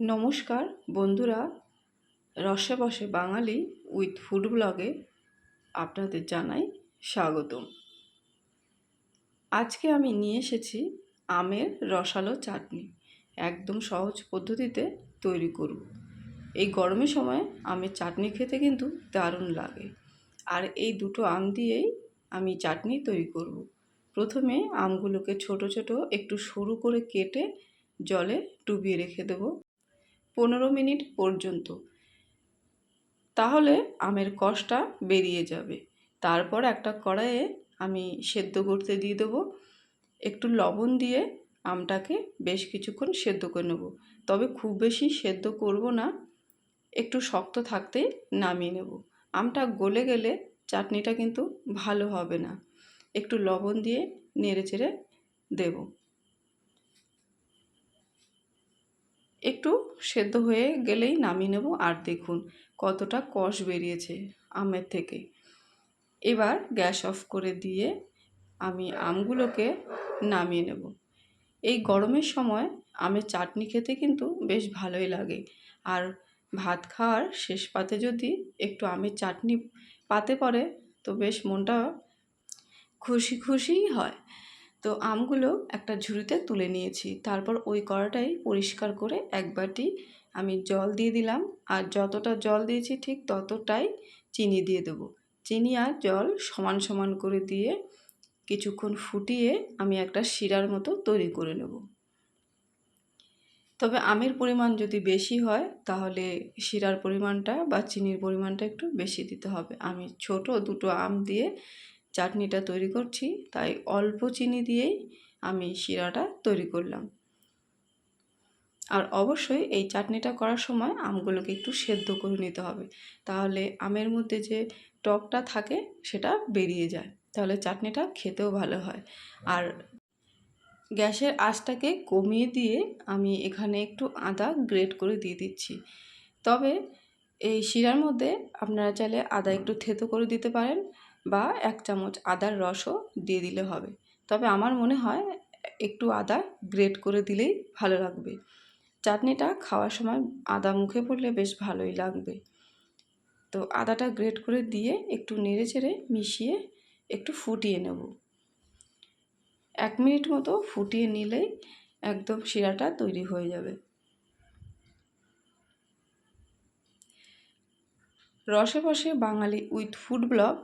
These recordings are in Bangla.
নমস্কার, বন্ধুরা। রসে বসে বাঙালি উইথ ফুড ব্লগে আপনাদের জানাই স্বাগতম। আজকে আমি নিয়ে এসেছি আমের রসালো চাটনি। একদম সহজ পদ্ধতিতে তৈরি করব। এই গরমের সময় আমের চাটনি খেতে কিন্তু দারুণ লাগে। আর এই দুটো আম দিয়েই আমি চাটনি তৈরি করব। প্রথমে আমগুলোকে ছোট ছোট একটু সরু করে কেটে জলে ডুবিয়ে রেখে দেবো। পনেরো মিনিট পর্যন্ত। তাহলে আমের কষটা বেরিয়ে যাবে। তারপর একটা কড়াইয়ে আমি সেদ্ধ করতে দিয়ে দেবো। একটু লবণ দিয়ে আমটাকে বেশ কিছুক্ষণ সেদ্ধ করে নেব। তবে খুব বেশি সেদ্ধ করব না, একটু শক্ত থাকতেই নামিয়ে নেব। আমটা গলে গেলে চাটনিটা কিন্তু ভালো হবে না। একটু লবণ দিয়ে নেড়ে চেড়ে দেবো। একটু সেদ্ধ হয়ে গেলেই নামিয়ে নেব আর দেখুন কতটা কষ বেরিয়েছে আমের থেকে। এবার গ্যাস অফ করে দিয়ে আমি আমগুলোকে নামিয়ে নেব। এই গরমের সময় আমের চাটনি খেতে কিন্তু বেশ ভালোই লাগে। আর ভাত খাওয়ার শেষ পাতে যদি একটু আমের চাটনি পাতে পড়ে তো বেশ মনটা খুশি খুশিই হয়। তো আমগুলো একটা ঝুড়িতে তুলে নিয়েছি। তারপর ওই কড়াটাই পরিষ্কার করে এক বাটি আমি জল দিয়ে দিলাম। আর যতটা জল দিয়েছি ঠিক ততটাই চিনি দিয়ে দেবো। চিনি আর জল সমান সমান করে দিয়ে কিছুক্ষণ ফুটিয়ে আমি একটা শিরার মতো তৈরি করে নেব। তবে আমের পরিমাণ যদি বেশি হয়, তাহলে শিরার পরিমাণটা বা চিনির পরিমাণটা একটু বেশি দিতে হবে। আমি ছোট দুটো আম দিয়ে চাটনিটা তৈরি করছি, তাই অল্প চিনি দিয়েই আমি শিরাটা তৈরি করলাম। আর অবশ্যই এই চাটনিটা করার সময় আমগুলোকে একটু সেদ্ধ করে নিতে হবে, তাহলে আমের মধ্যে যে টকটা থাকে সেটা বেরিয়ে যায়, তাহলে চাটনিটা খেতেও ভালো হয়। আর গ্যাসের আঁচটাকে কমিয়ে দিয়ে আমি এখানে একটু আদা গ্রেট করে দিয়ে দিচ্ছি। তবে এই শিরার মধ্যে আপনারা চাইলে আদা একটু থেতো করে দিতে পারেন বা এক চামচ আদার রসও দিয়ে দিলে হবে। তবে আমার মনে হয় একটু আদা গ্রেট করে দিলেই ভালো লাগবে। চাটনিটা খাওয়ার সময় আদা মুখে পড়লে বেশ ভালোই লাগবে। তো আদাটা গ্রেট করে দিয়ে একটু নেড়ে চেড়ে মিশিয়ে একটু ফুটিয়ে নেব। এক মিনিট মতো ফুটিয়ে নিলেই একদম শিরাটা তৈরি হয়ে যাবে। রসে বসে বাঙালি উইথ ফুড ব্লগ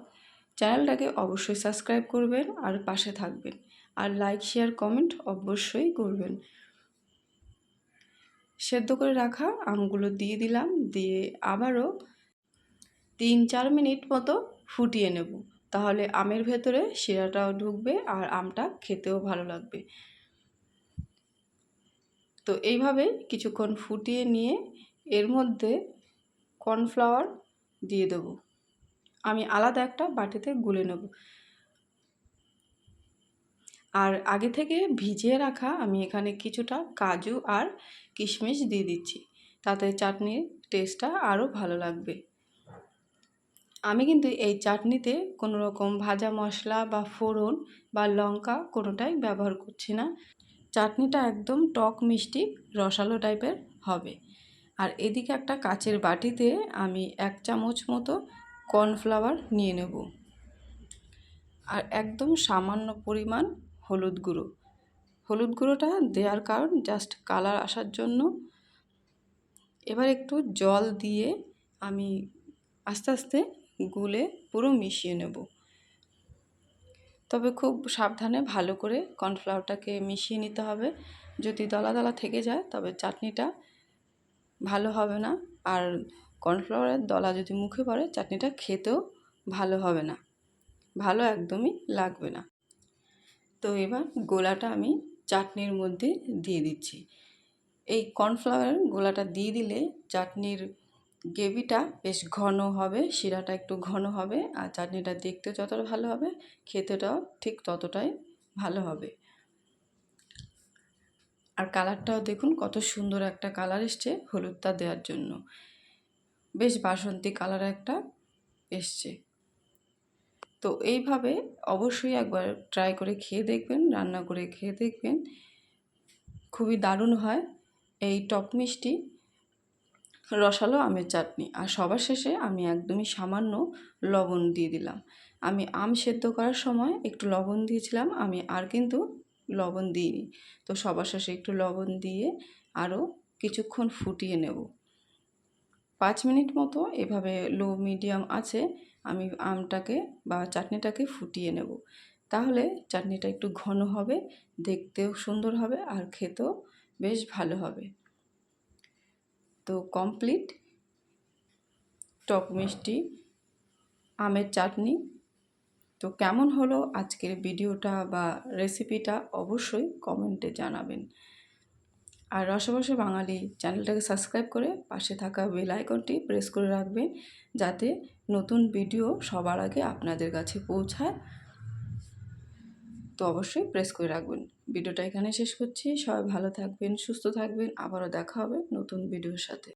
চ্যানেলটাকে অবশ্যই সাবস্ক্রাইব করবেন আর পাশে থাকবেন। আর লাইক, শেয়ার, কমেন্ট অবশ্যই করবেন। সেদ্ধ করে রাখা আমগুলো দিয়ে দিলাম, দিয়ে আবারও তিন চার মিনিট মতো ফুটিয়ে নেব। তাহলে আমের ভেতরে শিরাটাও ঢুকবে আর আমটা খেতেও ভালো লাগবে। তো এইভাবে কিছুক্ষণ ফুটিয়ে নিয়ে এর মধ্যে কর্নফ্লাওয়ার দিয়ে দেবো। আমি আলাদা একটা বাটিতে গুলে নেব। আর আগে থেকে ভিজিয়ে রাখা আমি এখানে কিছুটা কাজু আর কিশমিশ দিয়ে দিচ্ছি। তাতে চাটনির টেস্টটা আরও ভালো লাগবে। আমি কিন্তু এই চাটনিতে কোনো রকম ভাজা মশলা বা ফোড়ন বা লঙ্কা কোনোটাই ব্যবহার করছি না। চাটনিটা একদম টক মিষ্টি রসালো টাইপের হবে। আর এদিকে একটা কাচের বাটিতে আমি এক চামচ মতো কর্নফ্লাওয়ার নিয়ে নেব। আর একদম সামান্য পরিমাণ হলুদ গুঁড়ো। হলুদ গুঁড়োটা দেওয়ার কারণ জাস্ট কালার আসার জন্য। এবার একটু জল দিয়ে আমি আস্তে আস্তে গুলে পুরো মিশিয়ে নেব। তবে খুব সাবধানে ভালো করে কর্নফ্লাওয়ারটাকে মিশিয়ে নিতে হবে। যদি দলা দলা থেকে যায় তবে চাটনিটা ভালো হবে না। আর কর্নফ্লাওয়ারের দলা যদি মুখে পড়ে, চাটনিটা খেতেও ভালো হবে না। ভালো একদমই লাগবে না। তো এবার গোলাটা আমি চাটনির মধ্যে দিয়ে দিচ্ছি। এই কর্নফ্লাওয়ারের গোলাটা দিয়ে দিলে চাটনির গ্রেভিটা বেশ ঘন হবে, শিরাটা একটু ঘন হবে, আর চাটনিটা দেখতে যতটা ভালো হবে, খেতেটাও ঠিক ততটাই ভালো হবে। আর কালারটাও দেখুন কত সুন্দর একটা কালার এসছে হলুদটা দেওয়ার জন্য। বেশ বাসন্তী কালার একটা এসছে। তো এইভাবে অবশ্যই একবার ট্রাই করে খেয়ে দেখবেন, রান্না করে খেয়ে দেখবেন। খুবই দারুণ হয়। এই টক মিষ্টি রসালো আমের চাটনি। আর সবার শেষে আমি একদমই সামান্য লবণ দিয়ে দিলাম। আমি আম সেদ্ধ করার সময় একটু লবণ দিয়েছিলাম, আমি আর কিন্তু লবণ দিইনি। তো সবার শেষে একটু লবণ দিয়ে আরও কিছুক্ষণ ফুটিয়ে নেব। পাঁচ মিনিট মতো এভাবে লো, মিডিয়াম আছে, আমি আমটাকে বা চাটনিটাকে ফুটিয়ে নেব। তাহলে চাটনিটা একটু ঘন হবে, দেখতেও সুন্দর হবে আর খেতেও বেশ ভালো হবে। তো কমপ্লিট। টক মিষ্টি, আমের চাটনি। তো কেমন হলো আজকের ভিডিওটা বা রেসিপিটা অবশ্যই কমেন্টে জানাবেন। আর রসবসে বাঙালি চ্যানেলটাকে সাবস্ক্রাইব করে পাশে থাকা বেল আইকনটি প্রেস করে রাখবেন যাতে নতুন ভিডিও সবার আগে আপনাদের কাছে পৌঁছায়। তো অবশ্যই প্রেস করে রাখবেন। ভিডিওটা এখানে শেষ করছি। সবাই ভালো থাকবেন, সুস্থ থাকবেন। আবারও দেখা হবে নতুন ভিডিওর সাথে।